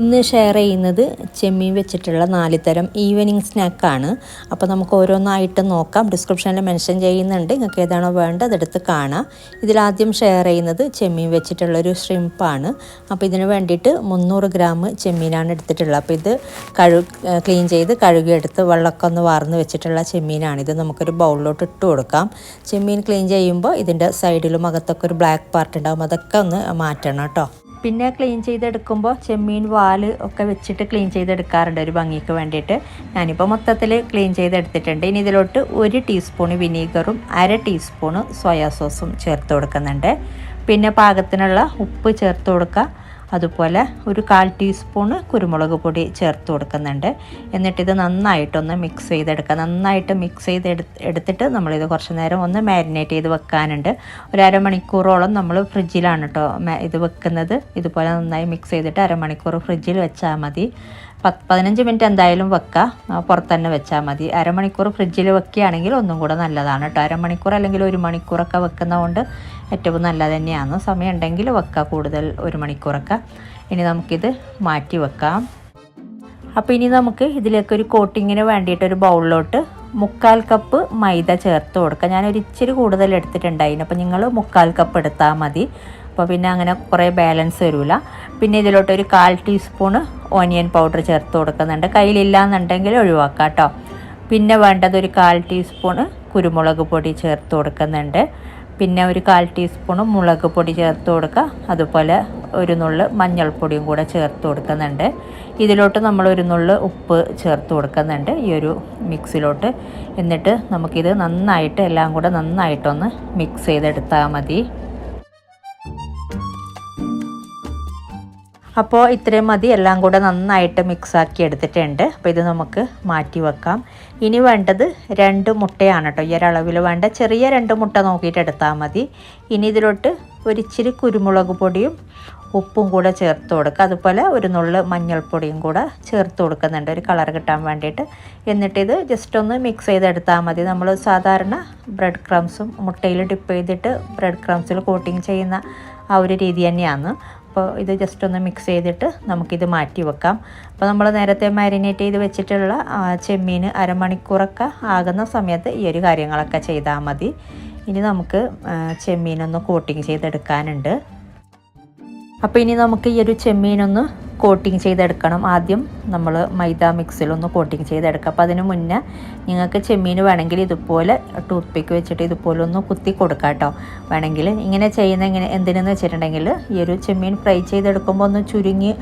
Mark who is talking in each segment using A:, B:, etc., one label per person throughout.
A: ഇന്ന് ഷെയർ ചെയ്യുന്നത് ചെമ്മീൻ വെച്ചിട്ടുള്ള നാല് തരം ഈവനിങ് സ്നാക്കാണ് അപ്പോൾ നമുക്ക് ഓരോന്നായിട്ട് നോക്കാം. ഡിസ്ക്രിപ്ഷനിൽ മെൻഷൻ ചെയ്യുന്നുണ്ട്. നിങ്ങൾക്ക് ഏതാണോ വേണ്ടത് അതെടുത്ത് കാണാം. ഇതിലാദ്യം ഷെയർ ചെയ്യുന്നത് ചെമ്മീൻ വെച്ചിട്ടുള്ളൊരു ഷ്രിമ്പാണ് അപ്പോൾ ഇതിന് വേണ്ടിയിട്ട് മുന്നൂറ് ഗ്രാം ചെമ്മീനാണ് എടുത്തിട്ടുള്ളത്. അപ്പോൾ ഇത് കഴു ക്ലീൻ ചെയ്ത് കഴുകിയെടുത്ത് വെള്ളമൊക്കെ ഒന്ന് വാർന്ന് വെച്ചിട്ടുള്ള ചെമ്മീനാണ്. ഇത് നമുക്കൊരു ബൗളിലോട്ട് ഇട്ട് കൊടുക്കാം. ചെമ്മീൻ ക്ലീൻ ചെയ്യുമ്പോൾ ഇതിന്റെ സൈഡിലും അകത്തൊക്കെ ഒരു ബ്ലാക്ക് പാർട്ട് ഉണ്ടാകും അതൊക്കെ ഒന്ന് മാറ്റണം കേട്ടോ. പിന്നെ ക്ലീൻ ചെയ്തെടുക്കുമ്പോൾ ചെമ്മീൻ വാൽ ഒക്കെ വെച്ചിട്ട് ക്ലീൻ ചെയ്തെടുക്കാറുണ്ട് ഒരു ഭംഗിക്ക് വേണ്ടിയിട്ട്. ഞാനിപ്പോൾ മൊത്തത്തിൽ ക്ലീൻ ചെയ്തെടുത്തിട്ടുണ്ട്. ഇനി ഇതിലോട്ട് ഒരു ടീസ്പൂൺ വിനീഗറും അര ടീസ്പൂണ് സോയാ സോസും ചേർത്ത് കൊടുക്കുന്നുണ്ട്. പിന്നെ പാകത്തിനുള്ള ഉപ്പ് ചേർത്ത് കൊടുക്കുക. അതുപോലെ ഒരു കാൽ ടീസ്പൂണ് കുരുമുളക് പൊടി ചേർത്ത് കൊടുക്കുന്നുണ്ട്. എന്നിട്ടിത് നന്നായിട്ടൊന്ന് മിക്സ് ചെയ്തെടുക്കുക. നന്നായിട്ട് മിക്സ് ചെയ്ത് എടുത്തിട്ട് നമ്മളിത് കുറച്ച് നേരം ഒന്ന് മാരിനേറ്റ് ചെയ്ത് വെക്കാനുണ്ട്. ഒരു അരമണിക്കൂറോളം നമ്മൾ ഫ്രിഡ്ജിലാണ് കേട്ടോ ഇത് വെക്കുന്നത്. ഇതുപോലെ നന്നായി മിക്സ് ചെയ്തിട്ട് അരമണിക്കൂർ ഫ്രിഡ്ജിൽ വെച്ചാൽ മതി. പത്ത് പതിനഞ്ച് മിനിറ്റ് എന്തായാലും വെക്കുക പുറത്ത് തന്നെ വെച്ചാൽ മതി. അരമണിക്കൂർ ഫ്രിഡ്ജിൽ വെക്കുകയാണെങ്കിൽ ഒന്നും കൂടെ നല്ലതാണ് കേട്ടോ അരമണിക്കൂർ അല്ലെങ്കിൽ ഒരു മണിക്കൂറൊക്കെ വെക്കുന്നതുകൊണ്ട് ഏറ്റവും നല്ലത് തന്നെയാണ്. സമയം ഉണ്ടെങ്കിൽ വെക്കുക കൂടുതൽ ഒരു മണിക്കൂറൊക്കെ ഇനി നമുക്കിത് മാറ്റി വെക്കാം. അപ്പോൾ ഇനി നമുക്ക് ഇതിലേക്ക് ഒരു കോട്ടിങ്ങിന് വേണ്ടിയിട്ട് ഒരു ബൗളിലോട്ട് മുക്കാൽ കപ്പ് മൈദ ചേർത്ത് കൊടുക്കുക ഞാനൊരു ഇച്ചിരി കൂടുതൽ എടുത്തിട്ടുണ്ടായിരുന്നു അപ്പോൾ നിങ്ങൾ മുക്കാൽ കപ്പ് എടുത്താൽ മതി. അപ്പോൾ പിന്നെ അങ്ങനെ കുറേ ബാലൻസ് വരില്ല പിന്നെ ഇതിലോട്ട് ഒരു കാൽ ടീസ്പൂൺ ഓനിയൻ പൗഡർ ചേർത്ത് കൊടുക്കുന്നുണ്ട്. കയ്യിലില്ല എന്നുണ്ടെങ്കിൽ ഒഴിവാക്കാം കേട്ടോ. പിന്നെ വേണ്ടത് ഒരു കാൽ ടീസ്പൂണ് കുരുമുളക് പൊടി ചേർത്ത് കൊടുക്കുന്നുണ്ട്. പിന്നെ ഒരു കാൽ ടീസ്പൂണ് മുളക് പൊടി ചേർത്ത് കൊടുക്കുക. അതുപോലെ ഒരു നുള്ള് മഞ്ഞൾപ്പൊടിയും കൂടെ ചേർത്ത് കൊടുക്കുന്നുണ്ട്. ഇതിലോട്ട് നമ്മൾ ഒരു നുള്ള് ഉപ്പ് ചേർത്ത് കൊടുക്കുന്നുണ്ട് ഈ ഒരു മിക്സിലോട്ട്. എന്നിട്ട് നമുക്കിത് നന്നായിട്ട് എല്ലാം കൂടെ നന്നായിട്ടൊന്ന് മിക്സ് ചെയ്തെടുത്താൽ മതി. അപ്പോൾ ഇത്രയും മതി എല്ലാം കൂടെ നന്നായിട്ട് മിക്സാക്കി എടുത്തിട്ടുണ്ട്. അപ്പോൾ ഇത് നമുക്ക് മാറ്റി വെക്കാം. ഇനി വേണ്ടത് രണ്ട് മുട്ടയാണ് കേട്ടോ ഈ ഒരളവിൽ വേണ്ട ചെറിയ രണ്ട് മുട്ട നോക്കിയിട്ട് എടുത്താൽ മതി. ഇനി ഇതിലോട്ട് ഒരിച്ചിരി കുരുമുളക് പൊടിയും ഉപ്പും കൂടെ ചേർത്ത് കൊടുക്കുക. അതുപോലെ ഒരു നുള്ള് മഞ്ഞൾപ്പൊടിയും കൂടെ ചേർത്ത് കൊടുക്കുന്നുണ്ട്. ഒരു കളർ കിട്ടാൻ വേണ്ടിയിട്ട്. ഇത് ജസ്റ്റ് ഒന്ന് മിക്സ് ചെയ്തെടുത്താൽ മതി. നമ്മൾ സാധാരണ ബ്രെഡ് ക്രംസും മുട്ടയിൽ ഡിപ്പ് ചെയ്തിട്ട് ബ്രെഡ് ക്രംസിൽ കോട്ടിങ് ചെയ്യുന്ന ആ ഒരു രീതി തന്നെയാണ്. അപ്പോൾ ഇത് ജസ്റ്റ് ഒന്ന് മിക്സ് ചെയ്തിട്ട് നമുക്കിത് മാറ്റി വെക്കാം. അപ്പോൾ നമ്മൾ നേരത്തെ മാരിനേറ്റ് ചെയ്ത് വെച്ചിട്ടുള്ള ചെമ്മീൻ അരമണിക്കൂറൊക്കെ ആകുന്ന സമയത്ത് ഈ ഒരു കാര്യങ്ങളൊക്കെ ചെയ്താൽ മതി. ഇനി നമുക്ക് ചെമ്മീനൊന്ന് കോട്ടിങ് ചെയ്തെടുക്കാനുണ്ട്. അപ്പോൾ ഇനി നമുക്ക് ഈ ഒരു ചെമ്മീനൊന്ന് കോട്ടിങ് ചെയ്തെടുക്കണം. ആദ്യം നമ്മൾ മൈദ മിക്സിലൊന്ന് കോട്ടിങ് ചെയ്തെടുക്കുക. അപ്പോൾ അതിന് മുന്നേ നിങ്ങൾക്ക് ചെമ്മീൻ വേണമെങ്കിൽ ഇതുപോലെ ടൂത്ത് പിക്ക് വെച്ചിട്ട് ഇതുപോലെ ഒന്ന് കുത്തി കൊടുക്കുക കേട്ടോ. വേണമെങ്കിൽ ഇങ്ങനെ ചെയ്യുന്ന ഇങ്ങനെ എന്തിനെന്ന് വെച്ചിട്ടുണ്ടെങ്കിൽ ഈ ഒരു ചെമ്മീൻ ഫ്രൈ ചെയ്തെടുക്കുമ്പോൾ ഒന്ന് ചുരുങ്ങി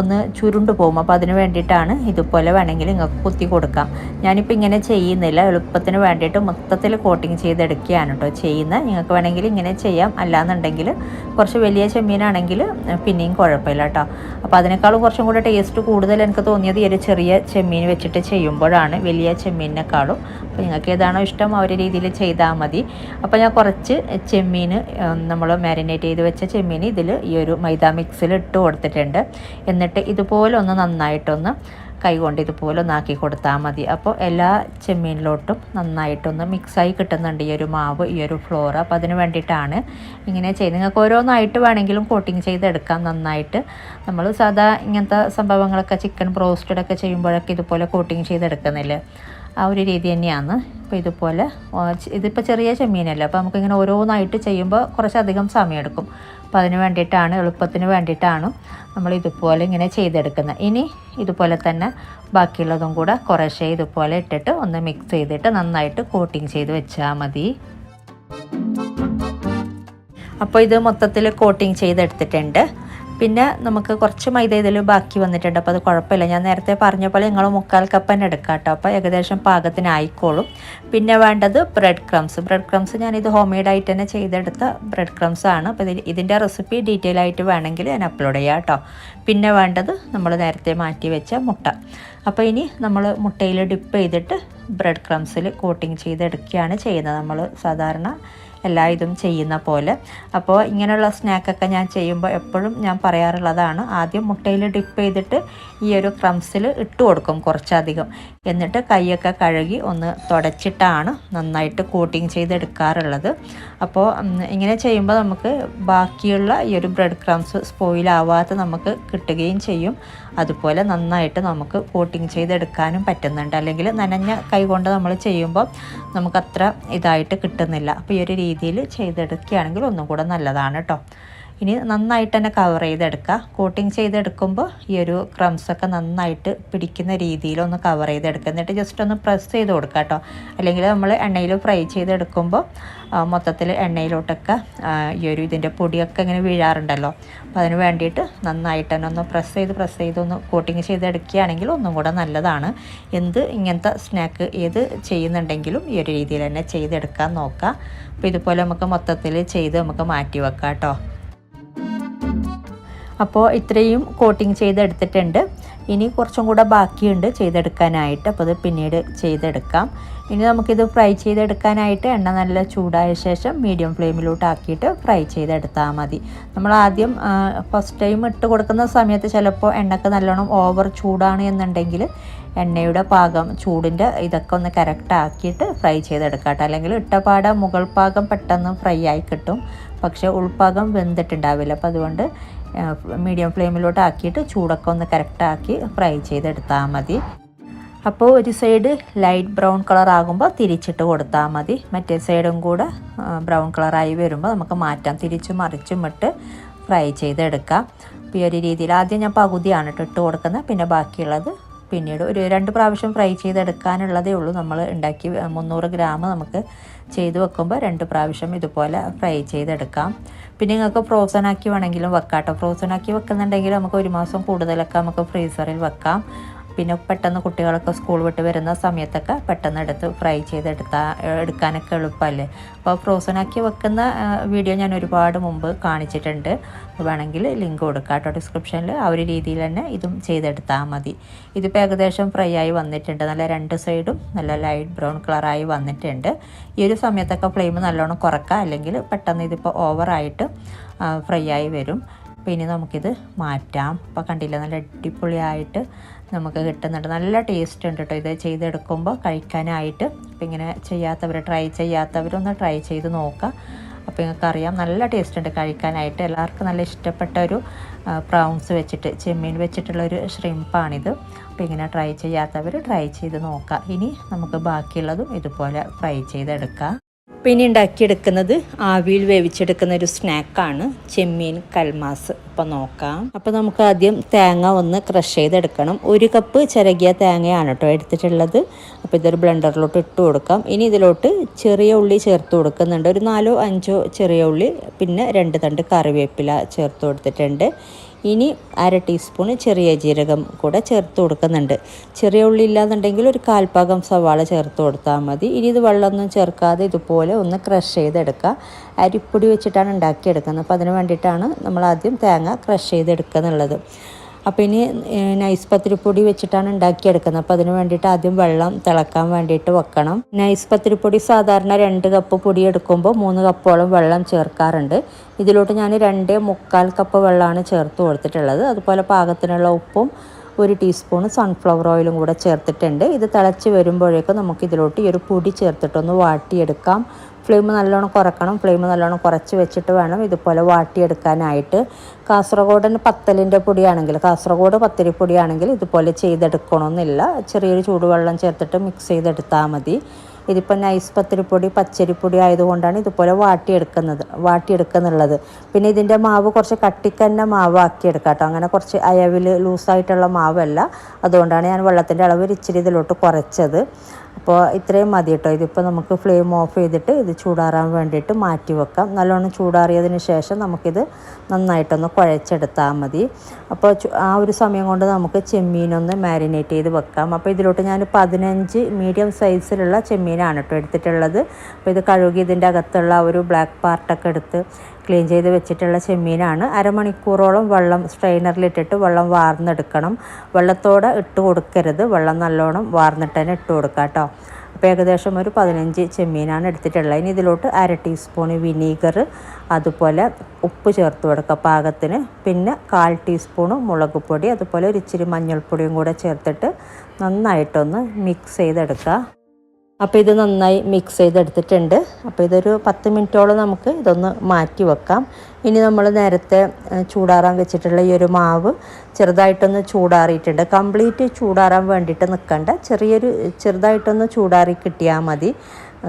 A: ഒന്ന് ചുരുണ്ട് പോകും. അപ്പോൾ അതിന് വേണ്ടിയിട്ടാണ് ഇതുപോലെ വേണമെങ്കിൽ നിങ്ങൾക്ക് കുത്തി കൊടുക്കാം ഞാനിപ്പോൾ ഇങ്ങനെ ചെയ്യുന്നില്ല. എളുപ്പത്തിന് വേണ്ടിയിട്ട് മൊത്തത്തിൽ കോട്ടിങ് ചെയ്തെടുക്കുകയാണ് കേട്ടോ ചെയ്യുന്നത്. നിങ്ങൾക്ക് വേണമെങ്കിൽ ഇങ്ങനെ ചെയ്യാം. അല്ലാന്നുണ്ടെങ്കിൽ കുറച്ച് വലിയ ചെമ്മീനാണെങ്കിൽ പിന്നെയും കുഴപ്പമില്ല കേട്ടോ. അപ്പോൾ അതിനേക്കാളും കുറച്ചും കൂടെ ടേസ്റ്റ് കൂടുതൽ എനിക്ക് തോന്നിയത് ഈ ഒരു ചെറിയ ചെമ്മീൻ വെച്ചിട്ട് ചെയ്യുമ്പോഴാണ്. വലിയ ചെമ്മീനിനെക്കാളും. അപ്പോൾ നിങ്ങൾക്ക് ഏതാണോ ഇഷ്ടം ആ ഒരു രീതിയിൽ ചെയ്താൽ മതി. അപ്പോൾ ഞാൻ കുറച്ച് ചെമ്മീൻ നമ്മൾ മാരിനേറ്റ് ചെയ്ത് വെച്ച ചെമ്മീൻ ഇതിൽ ഈ ഒരു മൈദ മിക്സിൽ ഇട്ട് കൊടുത്തിട്ടുണ്ട്. എന്നിട്ട് ഇതുപോലെ ഒന്ന് നന്നായിട്ടൊന്ന് കൈകൊണ്ട് ഇതുപോലെ ഒന്നാക്കി കൊടുത്താൽ മതി. അപ്പോൾ എല്ലാ ചെമ്മീനിലോട്ടും നന്നായിട്ടൊന്ന് മിക്സായി കിട്ടുന്നുണ്ട് ഈ ഒരു മാവ് ഈ ഒരു ഫ്ലോർ അപ്പോൾ അതിന് വേണ്ടിയിട്ടാണ് ഇങ്ങനെ ചെയ്ത് നിങ്ങൾക്ക് ഓരോന്നായിട്ട് വേണമെങ്കിലും കോട്ടിങ് ചെയ്തെടുക്കാം നന്നായിട്ട്. നമ്മൾ സാധാ ഇങ്ങനത്തെ സംഭവങ്ങളൊക്കെ ചിക്കൻ ബ്രോസ്റ്റഡൊക്കെ ചെയ്യുമ്പോഴൊക്കെ ഇതുപോലെ കോട്ടിങ് ചെയ്തെടുക്കുന്നില്ലേ? ആ ഒരു രീതി തന്നെയാണ്. അപ്പോൾ ഇതുപോലെ ഇതിപ്പോൾ ചെറിയ ചെമ്മീനല്ല? അപ്പോൾ നമുക്കിങ്ങനെ ഓരോന്നായിട്ട് ചെയ്യുമ്പോൾ കുറച്ചധികം സമയമെടുക്കും അപ്പോൾ അതിന് വേണ്ടിയിട്ടാണ് എളുപ്പത്തിന് വേണ്ടിയിട്ടാണ് നമ്മൾ ഇതുപോലെ ഇങ്ങനെ ചെയ്തെടുക്കുന്നത്. ഇനി ഇതുപോലെ തന്നെ ബാക്കിയുള്ളതും കൂടെ കുറേശ്ശെ ഇതുപോലെ ഇട്ടിട്ട് ഒന്ന് മിക്സ് ചെയ്തിട്ട് നന്നായിട്ട് കോട്ടിങ് ചെയ്ത് വെച്ചാൽ മതി. അപ്പോൾ ഇത് മൊത്തത്തിൽ കോട്ടിങ് ചെയ്തെടുത്തിട്ടുണ്ട്. പിന്നെ നമുക്ക് കുറച്ച് മൈദ ഇതിൽ ബാക്കി വന്നിട്ടുണ്ട്. അപ്പോൾ അത് കുഴപ്പമില്ല. ഞാൻ നേരത്തെ പറഞ്ഞ പോലെ നിങ്ങൾ മുക്കാൽ കപ്പ് തന്നെ എടുക്കാം കേട്ടോ. അപ്പോൾ ഏകദേശം പാകത്തിനായിക്കോളും. പിന്നെ വേണ്ടത് ബ്രെഡ് ക്രംസ് ബ്രെഡ് ക്രംസ് ഞാനിത് ഹോം മെയ്ഡായിട്ട് തന്നെ ചെയ്തെടുത്ത ബ്രെഡ് ക്രംസ് ആണ്. അപ്പോൾ ഇതിന്റെ റെസിപ്പി ഡീറ്റെയിൽ ആയിട്ട് വേണമെങ്കിൽ ഞാൻ അപ്ലോഡ് ചെയ്യാം കേട്ടോ. പിന്നെ വേണ്ടത് നമ്മൾ നേരത്തെ മാറ്റി വെച്ച മുട്ട. അപ്പോൾ ഇനി നമ്മൾ മുട്ടയിൽ ഡിപ്പ് ചെയ്തിട്ട് ബ്രെഡ് ക്രംസിൽ കോട്ടിങ് ചെയ്തെടുക്കുകയാണ് ചെയ്യുന്നത്. നമ്മൾ സാധാരണ എല്ലാ ഇതും ചെയ്യുന്ന പോലെ. അപ്പോൾ ഇങ്ങനെയുള്ള സ്നാക്കൊക്കെ ഞാൻ ചെയ്യുമ്പോൾ എപ്പോഴും ഞാൻ പറയാറുള്ളതാണ് ആദ്യം മുട്ടയിൽ ഡിപ്പ് ചെയ്തിട്ട് ഈ ഒരു ക്രംസിൽ ഇട്ട് കൊടുക്കും കുറച്ചധികം. എന്നിട്ട് കൈയൊക്കെ കഴുകി ഒന്ന് തുടച്ചിട്ടാണ് നന്നായിട്ട് കോട്ടിങ് ചെയ്തെടുക്കാറുള്ളത്. അപ്പോൾ ഇങ്ങനെ ചെയ്യുമ്പോൾ നമുക്ക് ബാക്കിയുള്ള ഈ ഒരു ബ്രെഡ് ക്രംസ് സ്പോയിലാവാതെ നമുക്ക് കിട്ടുകയും ചെയ്യും. അതുപോലെ നന്നായിട്ട് നമുക്ക് കോട്ടിങ് ചെയ്തെടുക്കാനും പറ്റുന്നുണ്ട്. അല്ലെങ്കിൽ നനഞ്ഞ കൈ കൊണ്ട് നമ്മൾ ചെയ്യുമ്പോൾ നമുക്കത്ര ഇതായിട്ട് കിട്ടുന്നില്ല. അപ്പോൾ ഈ ഒരു രീതിയിൽ ചെയ്തെടുക്കുകയാണെങ്കിൽ ഒന്നും കൂടെ നല്ലതാണ് കേട്ടോ ഇനി നന്നായിട്ട് തന്നെ കവർ ചെയ്തെടുക്കുക. കോട്ടിങ് ചെയ്തെടുക്കുമ്പോൾ ഈ ഒരു ക്രംസൊക്കെ നന്നായിട്ട് പിടിക്കുന്ന രീതിയിൽ ഒന്ന് കവർ ചെയ്തെടുക്കുക. എന്നിട്ട് ജസ്റ്റ് ഒന്ന് പ്രസ് ചെയ്ത് കൊടുക്കുക കേട്ടോ അല്ലെങ്കിൽ നമ്മൾ എണ്ണയിൽ ഫ്രൈ ചെയ്തെടുക്കുമ്പോൾ മൊത്തത്തിൽ എണ്ണയിലോട്ടൊക്കെ ഈ ഒരു ഇതിന്റെ പൊടിയൊക്കെ ഇങ്ങനെ വീഴാറുണ്ടല്ലോ. അപ്പോൾ അതിന് വേണ്ടിയിട്ട് നന്നായിട്ട് തന്നെ ഒന്ന് പ്രസ് ചെയ്ത് പ്രസ് ചെയ്ത് ഒന്ന് കോട്ടിങ് ചെയ്തെടുക്കുകയാണെങ്കിൽ ഒന്നും കൂടെ നല്ലതാണ്. എന്ത് ഇങ്ങനത്തെ സ്നാക്ക് ഏത് ചെയ്യുന്നുണ്ടെങ്കിലും ഈ ഒരു രീതിയിൽ തന്നെ ചെയ്തെടുക്കാൻ നോക്കുക. അപ്പോൾ ഇതുപോലെ നമുക്ക് മൊത്തത്തിൽ ചെയ്ത് നമുക്ക് മാറ്റി വെക്കാം കേട്ടോ അപ്പോൾ ഇത്രയും കോട്ടിങ് ചെയ്തെടുത്തിട്ടുണ്ട്. ഇനി കുറച്ചും കൂടെ ബാക്കിയുണ്ട് ചെയ്തെടുക്കാനായിട്ട്. അപ്പോൾ അത് പിന്നീട് ചെയ്തെടുക്കാം. ഇനി നമുക്കിത് ഫ്രൈ ചെയ്തെടുക്കാനായിട്ട് എണ്ണ നല്ല ചൂടായ ശേഷം മീഡിയം ഫ്ലെയിമിലോട്ട് ആക്കിയിട്ട് ഫ്രൈ ചെയ്തെടുത്താൽ മതി. നമ്മൾ ആദ്യം ഫസ്റ്റ് ടൈം ഇട്ട് കൊടുക്കുന്ന സമയത്ത് ചിലപ്പോൾ എണ്ണക്ക് നല്ലോണം ഓവർ ചൂടാണ് എന്നുണ്ടെങ്കിൽ എണ്ണയുടെ പാകം ചൂടിന്റെ ഇതൊക്കെ ഒന്ന് കറക്റ്റ് ആക്കിയിട്ട് ഫ്രൈ ചെയ്തെടുക്കാം കേട്ടോ. അല്ലെങ്കിൽ ഇട്ടപാട മുകൾ പാകം പെട്ടെന്ന് ഫ്രൈ ആയി കിട്ടും. പക്ഷേ ഉൾഭാഗം വെന്തിട്ടുണ്ടാവില്ല. അപ്പോൾ അതുകൊണ്ട് മീഡിയം ഫ്ലെയിമിലോട്ട് ആക്കിയിട്ട് ചൂടൊക്കെ ഒന്ന് കറക്റ്റാക്കി ഫ്രൈ ചെയ്തെടുത്താൽ മതി. അപ്പോൾ ഒരു സൈഡ് ലൈറ്റ് ബ്രൗൺ കളർ ആകുമ്പോൾ തിരിച്ചിട്ട് കൊടുത്താൽ മതി. മറ്റേ സൈഡും കൂടെ ബ്രൗൺ കളറായി വരുമ്പോൾ നമുക്ക് മാറ്റാം. തിരിച്ചും മറിച്ചും ഇട്ട് ഫ്രൈ ചെയ്തെടുക്കാം. അപ്പോൾ ഈ ഒരു രീതിയിൽ ആദ്യം ഞാൻ പകുതിയാണ് ഇട്ട് കൊടുക്കുന്നത്. പിന്നെ ബാക്കിയുള്ളത് പിന്നീട് ഒരു രണ്ട് പ്രാവശ്യം ഫ്രൈ ചെയ്തെടുക്കാനുള്ളതേ ഉള്ളൂ. നമ്മൾ ഉണ്ടാക്കി മുന്നൂറ് ഗ്രാം നമുക്ക് ചെയ്ത് വെക്കുമ്പോൾ രണ്ട് പ്രാവശ്യം ഇതുപോലെ ഫ്രൈ ചെയ്തെടുക്കാം. പിന്നെ നിങ്ങൾക്ക് ഫ്രോസൺ ആക്കി വേണമെങ്കിലും വെക്കാം കേട്ടോ ഫ്രോസൺ ആക്കി വെക്കുന്നുണ്ടെങ്കിൽ നമുക്ക് ഒരു മാസം കൂടുതലൊക്കെ നമുക്ക് ഫ്രീസറിൽ വെക്കാം. പിന്നെ പെട്ടെന്ന് കുട്ടികളൊക്കെ സ്കൂൾ വിട്ട് വരുന്ന സമയത്തൊക്കെ പെട്ടെന്ന് എടുത്ത് ഫ്രൈ ചെയ്തെടുത്താൽ എടുക്കാനൊക്കെ എളുപ്പമല്ലേ? അപ്പോൾ ഫ്രോസൺ ആക്കി വെക്കുന്ന വീഡിയോ ഞാൻ ഒരുപാട് മുമ്പ് കാണിച്ചിട്ടുണ്ട്. വേണമെങ്കിൽ ലിങ്ക് കൊടുക്കാം കേട്ടോ ഡിസ്ക്രിപ്ഷനിൽ ആ ഒരു രീതിയിൽ തന്നെ ഇതും ചെയ്തെടുത്താൽ മതി. ഇതിപ്പോൾ ഏകദേശം ഫ്രൈ ആയി വന്നിട്ടുണ്ട്. നല്ല രണ്ട് സൈഡും നല്ല ലൈറ്റ് ബ്രൗൺ കളറായി വന്നിട്ടുണ്ട്. ഈ ഒരു സമയത്തൊക്കെ ഫ്ലെയിം നല്ലോണം കുറക്കാം. അല്ലെങ്കിൽ പെട്ടെന്ന് ഇതിപ്പോൾ ഓവറായിട്ട് ഫ്രൈ ആയി വരും. അപ്പോൾ ഇനി നമുക്കിത് മാറ്റാം. അപ്പോൾ കണ്ടില്ല നല്ല അടിപൊളിയായിട്ട് നമുക്ക് കിട്ടുന്നുണ്ട്. നല്ല ടേസ്റ്റ് ഉണ്ട് കേട്ടോ ഇത് ചെയ്തെടുക്കുമ്പോൾ കഴിക്കാനായിട്ട്. അപ്പോൾ ഇങ്ങനെ ചെയ്യാത്തവർ ട്രൈ ചെയ്യാത്തവരൊന്ന് ട്രൈ ചെയ്ത് നോക്കുക അപ്പോൾ നിങ്ങൾക്കറിയാം നല്ല ടേസ്റ്റ് ഉണ്ട് കഴിക്കാനായിട്ട്. എല്ലാവർക്കും നല്ല ഇഷ്ടപ്പെട്ട ഒരു പ്രൗൺസ് വെച്ചിട്ട് ചെമ്മീൻ വെച്ചിട്ടുള്ള ഒരു ഷ്രിമ്പാണിത് അപ്പോൾ ഇങ്ങനെ ട്രൈ ചെയ്യാത്തവർ ട്രൈ ചെയ്ത് നോക്കുക ഇനി നമുക്ക് ബാക്കിയുള്ളതും ഇതുപോലെ ഫ്രൈ ചെയ്തെടുക്കാം. പിന്നെ ഉണ്ടാക്കിയെടുക്കുന്നത് ആവിയിൽ വേവിച്ചെടുക്കുന്ന ഒരു സ്നാക്കാണ് ചെമ്മീൻ കൽമാസ്. അപ്പോൾ നോക്കാം. അപ്പോൾ നമുക്ക് ആദ്യം തേങ്ങ ഒന്ന് ക്രഷ് ചെയ്തെടുക്കണം. ഒരു കപ്പ് ചിരകിയ തേങ്ങയാണ് കേട്ടോ എടുത്തിട്ടുള്ളത്. അപ്പോൾ ഇതൊരു ബ്ലെൻഡറിലോട്ട് ഇട്ട് കൊടുക്കാം. ഇനി ഇതിലോട്ട് ചെറിയ ഉള്ളി ചേർത്ത് കൊടുക്കുന്നുണ്ട്. ഒരു നാലോ അഞ്ചോ ചെറിയ ഉള്ളി പിന്നെ രണ്ട് തണ്ട് കറിവേപ്പില ചേർത്ത് കൊടുത്തിട്ടുണ്ട്. ഇനി അര ടീസ്പൂൺ ചെറിയ ജീരകം കൂടെ ചേർത്ത് കൊടുക്കുന്നുണ്ട്. ചെറിയ ഉള്ളി ഇല്ലാന്നുണ്ടെങ്കിൽ ഒരു കാൽപ്പാകം സവാള ചേർത്ത് കൊടുത്താൽ മതി. ഇനി ഇത് വെള്ളമൊന്നും ചേർക്കാതെ ഇതുപോലെ ഒന്ന് ക്രഷ് ചെയ്തെടുക്കുക. അരിപ്പൊടി വെച്ചിട്ടാണ് ഉണ്ടാക്കിയെടുക്കുന്നത്. അപ്പോൾ അതിന് വേണ്ടിയിട്ടാണ് നമ്മൾ ആദ്യം തേങ്ങ ക്രഷ് ചെയ്തെടുക്കുക എന്നുള്ളത്. അപ്പോൾ ഇനി നൈസ് പത്തിരിപ്പൊടി വെച്ചിട്ടാണ് ഉണ്ടാക്കിയെടുക്കുന്നത്. അപ്പോൾ അതിന് വേണ്ടിയിട്ട് ആദ്യം വെള്ളം തിളക്കാൻ വേണ്ടിയിട്ട് വെക്കണം. നൈസ് പത്തിരിപ്പൊടി സാധാരണ രണ്ട് കപ്പ് പൊടി എടുക്കുമ്പോൾ മൂന്ന് കപ്പോളം വെള്ളം ചേർക്കാറുണ്ട്. ഇതിലോട്ട് ഞാൻ രണ്ട് മുക്കാൽ കപ്പ് വെള്ളമാണ് ചേർത്ത് കൊടുത്തിട്ടുള്ളത്. അതുപോലെ പാകത്തിനുള്ള ഉപ്പും ഒരു ടീസ്പൂൺ സൺഫ്ലവർ ഓയിലും കൂടെ ചേർത്തിട്ടുണ്ട്. ഇത് തിളച്ച് വരുമ്പോഴേക്കും നമുക്ക് ഇതിലോട്ട് ഈ ഒരു പൊടി ചേർത്തിട്ടൊന്ന് വാട്ടിയെടുക്കാം. ഫ്ലെയിം നല്ലോണം കുറക്കണം. ഫ്ലെയിം നല്ലോണം കുറച്ച് വെച്ചിട്ട് വേണം ഇതുപോലെ വാട്ടിയെടുക്കാനായിട്ട്. കാസർഗോഡൻ പത്തലിന്റെ പൊടിയാണെങ്കിൽ കാസർഗോഡ് പത്തിരിപ്പൊടിയാണെങ്കിൽ ഇതുപോലെ ചെയ്തെടുക്കണമെന്നില്ല ചെറിയൊരു ചൂടുവെള്ളം ചേർത്തിട്ട് മിക്സ് ചെയ്തെടുത്താൽ മതി. ഇതിപ്പോൾ നൈസ് പത്തിരിപ്പൊടി പച്ചരിപ്പൊടി ആയതുകൊണ്ടാണ് ഇതുപോലെ വാട്ടിയെടുക്കുന്നത് വാട്ടിയെടുക്കുന്നുള്ളത്. പിന്നെ ഇതിന്റെ മാവ് കുറച്ച് കട്ടിക്കന്നെ മാവാക്കിയെടുക്കാം കേട്ടോ അങ്ങനെ കുറച്ച് അയവിൽ ലൂസായിട്ടുള്ള മാവല്ല. അതുകൊണ്ടാണ് ഞാൻ വെള്ളത്തിന്റെ അളവ് ഇച്ചിരി ഇതിലോട്ട് കുറച്ചത്. അപ്പോൾ ഇത്രയും മതി കേട്ടോ. ഇതിപ്പോൾ നമുക്ക് ഫ്ലെയിം ഓഫ് ചെയ്തിട്ട് ഇത് ചൂടാറാൻ വേണ്ടിയിട്ട് മാറ്റി വെക്കാം. നല്ലോണം ചൂടാറിയതിന് ശേഷം നമുക്കിത് നന്നായിട്ടൊന്ന് കുഴച്ചെടുത്താൽ മതി. അപ്പോൾ ആ ഒരു സമയം കൊണ്ട് നമുക്ക് ചെമ്മീനൊന്ന് മാരിനേറ്റ് ചെയ്ത് വെക്കാം. അപ്പോൾ ഇതിലോട്ട് ഞാൻ പതിനഞ്ച് മീഡിയം സൈസിലുള്ള ചെമ്മീനാണ് കേട്ടോ എടുത്തിട്ടുള്ളത്. അപ്പോൾ ഇത് കഴുകി ഇതിന്റെ അകത്തുള്ള ഒരു ബ്ലാക്ക് പാർട്ടൊക്കെ എടുത്ത് ക്ലീൻ ചെയ്ത് വെച്ചിട്ടുള്ള ചെമ്മീനാണ്. അരമണിക്കൂറോളം വെള്ളം സ്ട്രെയിനറിലിട്ടിട്ട് വെള്ളം വാർന്നെടുക്കണം. വെള്ളത്തോടെ ഇട്ട് കൊടുക്കരുത്. വെള്ളം നല്ലോണം വാർന്നിട്ട് തന്നെ ഇട്ട് കൊടുക്കുക കേട്ടോ അപ്പോൾ ഏകദേശം ഒരു പതിനഞ്ച് ചെമ്മീനാണ് എടുത്തിട്ടുള്ളത്. ഇനി ഇതിലോട്ട് അര ടീസ്പൂൺ വിനീഗർ അതുപോലെ ഉപ്പ് ചേർത്ത് കൊടുക്കുക പാകത്തിന്. പിന്നെ കാൽ ടീസ്പൂൺ മുളക് പൊടി അതുപോലെ ഒരു ഇച്ചിരി മഞ്ഞൾപ്പൊടിയും കൂടെ ചേർത്തിട്ട് നന്നായിട്ടൊന്ന് മിക്സ് ചെയ്തെടുക്കുക അപ്പോൾ ഇത് നന്നായി മിക്സ് ചെയ്തെടുത്തിട്ടുണ്ട്. അപ്പോൾ ഇതൊരു പത്ത് മിനിറ്റോളം നമുക്ക് ഇതൊന്ന് മാറ്റി വെക്കാം. ഇനി നമ്മൾ നേരത്തെ ചൂടാറാൻ വെച്ചിട്ടുള്ള ഈ ഒരു മാവ് ചെറുതായിട്ടൊന്ന് ചൂടാറിയിട്ടുണ്ട്. കംപ്ലീറ്റ് ചൂടാറാൻ വേണ്ടിയിട്ട് നിൽക്കണ്ട ചെറിയൊരു ചെറുതായിട്ടൊന്ന് ചൂടാറി കിട്ടിയാൽ മതി.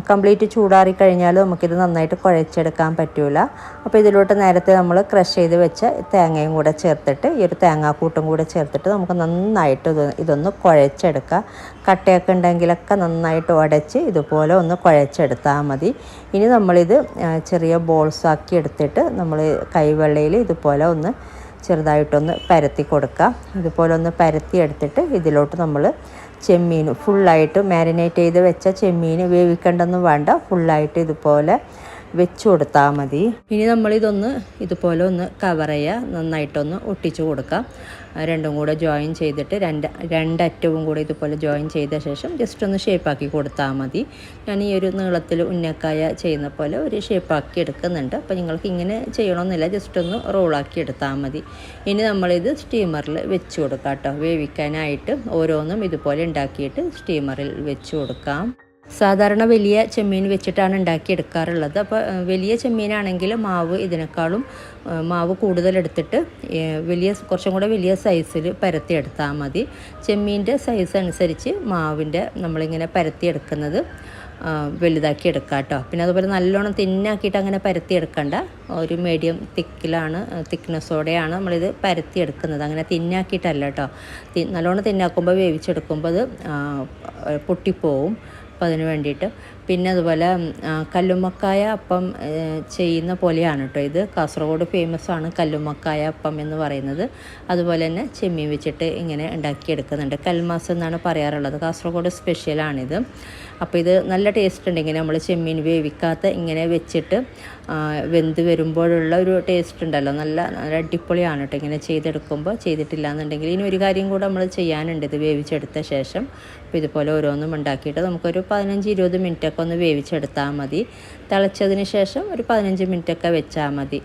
A: കംപ്ലീറ്റ് ചൂടാറി കഴിഞ്ഞാൽ നമുക്കിത് നന്നായിട്ട് കുഴച്ചെടുക്കാൻ പറ്റൂല. അപ്പോൾ ഇതിലോട്ട് നേരത്തെ നമ്മൾ ക്രഷ് ചെയ്ത് വെച്ച തേങ്ങയും കൂടെ ചേർത്തിട്ട് ഈ ഒരു തേങ്ങാക്കൂട്ടും കൂടെ ചേർത്തിട്ട് നമുക്ക് നന്നായിട്ട് ഇത് ഇതൊന്ന് കുഴച്ചെടുക്കുക കട്ടയൊക്കെ ഉണ്ടെങ്കിലൊക്കെ നന്നായിട്ട് ഉടച്ച് ഇതുപോലെ ഒന്ന് കുഴച്ചെടുത്താൽ മതി. ഇനി നമ്മളിത് ചെറിയ ബോൾസ് ആക്കി എടുത്തിട്ട് നമ്മൾ കൈവെള്ളയിൽ ഇതുപോലെ ഒന്ന് ചെറുതായിട്ടൊന്ന് പരത്തി കൊടുക്കുക ഇതുപോലെ ഒന്ന് പരത്തി എടുത്തിട്ട് ഇതിലോട്ട് നമ്മൾ ചെമ്മീൻ ഫുള്ളായിട്ട് മാരിനേറ്റ് ചെയ്ത് വെച്ച ചെമ്മീൻ വേവിക്കേണ്ടൊന്നും വേണ്ട. ഫുള്ളായിട്ട് ഇതുപോലെ വെച്ച് കൊടുത്താൽ മതി. ഇനി നമ്മളിതൊന്ന് ഇതുപോലെ ഒന്ന് കവർ ചെയ്യുക നന്നായിട്ടൊന്ന് ഒട്ടിച്ചു കൊടുക്കാം. രണ്ടും കൂടെ ജോയിൻ ചെയ്തിട്ട് രണ്ട് രണ്ടറ്റവും കൂടെ ഇതുപോലെ ജോയിൻ ചെയ്ത ശേഷം ജസ്റ്റ് ഒന്ന് ഷേപ്പാക്കി കൊടുത്താൽ മതി. ഞാൻ ഈ ഒരു നീളത്തിൽ ഉന്നക്കായ ചെയ്യുന്ന പോലെ ഒരു ഷേപ്പാക്കി എടുക്കുന്നുണ്ട്. അപ്പോൾ നിങ്ങൾക്ക് ഇങ്ങനെ ചെയ്യണമെന്നില്ല ജസ്റ്റ് ഒന്ന് റോളാക്കി എടുത്താൽ മതി. ഇനി നമ്മളിത് സ്റ്റീമറിൽ വെച്ച് കൊടുക്കാം കേട്ടോ. വേവിക്കാനായിട്ട് ഓരോന്നും ഇതുപോലെ ഉണ്ടാക്കിയിട്ട് സ്റ്റീമറിൽ വെച്ച് കൊടുക്കാം. സാധാരണ വലിയ ചെമ്മീൻ വെച്ചിട്ടാണ് ഉണ്ടാക്കിയെടുക്കാറുള്ളത്. അപ്പോൾ വലിയ ചെമ്മീനാണെങ്കിൽ മാവ് ഇതിനേക്കാളും മാവ് കൂടുതലെടുത്തിട്ട് വലിയ കുറച്ചും കൂടെ വലിയ സൈസിൽ പരത്തിയെടുത്താൽ മതി. ചെമ്മീന്റെ സൈസ് അനുസരിച്ച് മാവിന്റെ നമ്മളിങ്ങനെ പരത്തിയെടുക്കുന്നത് വലുതാക്കി എടുക്കുക കേട്ടോ പിന്നെ അതുപോലെ നല്ലോണം തിന്നാക്കിയിട്ട് അങ്ങനെ പരത്തി എടുക്കണ്ട ഒരു മീഡിയം തിക്കിലാണ് തിക്നെസ്സോടെയാണ് നമ്മളിത് പരത്തി എടുക്കുന്നത് അങ്ങനെ തിന്നാക്കിയിട്ടല്ല കേട്ടോ നല്ലോണം തിന്നാക്കുമ്പോൾ വേവിച്ചെടുക്കുമ്പോൾ അത് പൊട്ടിപ്പോവും. അപ്പം അതിന് വേണ്ടിയിട്ട്. പിന്നെ അതുപോലെ കല്ലുമ്മക്കായ അപ്പം ചെയ്യുന്ന പോലെയാണ് കേട്ടോ ഇത്. കാസർഗോഡ് ഫേമസ് ആണ് കല്ലുമ്മക്കായ അപ്പം എന്ന് പറയുന്നത്. അതുപോലെ തന്നെ ചെമ്മീൻ വെച്ചിട്ട് ഇങ്ങനെ ഉണ്ടാക്കിയെടുക്കുന്നുണ്ട്. കൽമാസ് എന്നാണ് പറയാറുള്ളത്. കാസർഗോഡ് സ്പെഷ്യലാണിത് അപ്പോൾ ഇത് നല്ല ടേസ്റ്റ് ഉണ്ട്. ഇങ്ങനെ നമ്മൾ ചെമ്മീൻ വേവിക്കാത്ത ഇങ്ങനെ വെച്ചിട്ട് വെന്ത് വരുമ്പോഴുള്ള ഒരു ടേസ്റ്റ് ഉണ്ടല്ലോ. നല്ല നല്ല അടിപൊളിയാണ് കേട്ടോ ഇങ്ങനെ ചെയ്തെടുക്കുമ്പോൾ ചെയ്തിട്ടില്ല എന്നുണ്ടെങ്കിൽ ഇനി ഒരു കാര്യം കൂടെ നമ്മൾ ചെയ്യാനുണ്ട്. ഇത് വേവിച്ചെടുത്ത ശേഷം. അപ്പോൾ ഇതുപോലെ ഓരോന്നും ഉണ്ടാക്കിയിട്ട് നമുക്കൊരു പതിനഞ്ച് ഇരുപത് മിനിറ്റൊക്കെ ഒന്ന് വേവിച്ചെടുത്താൽ മതി. തിളച്ചതിന് ശേഷം ഒരു പതിനഞ്ച് മിനിറ്റൊക്കെ വെച്ചാൽ മതി.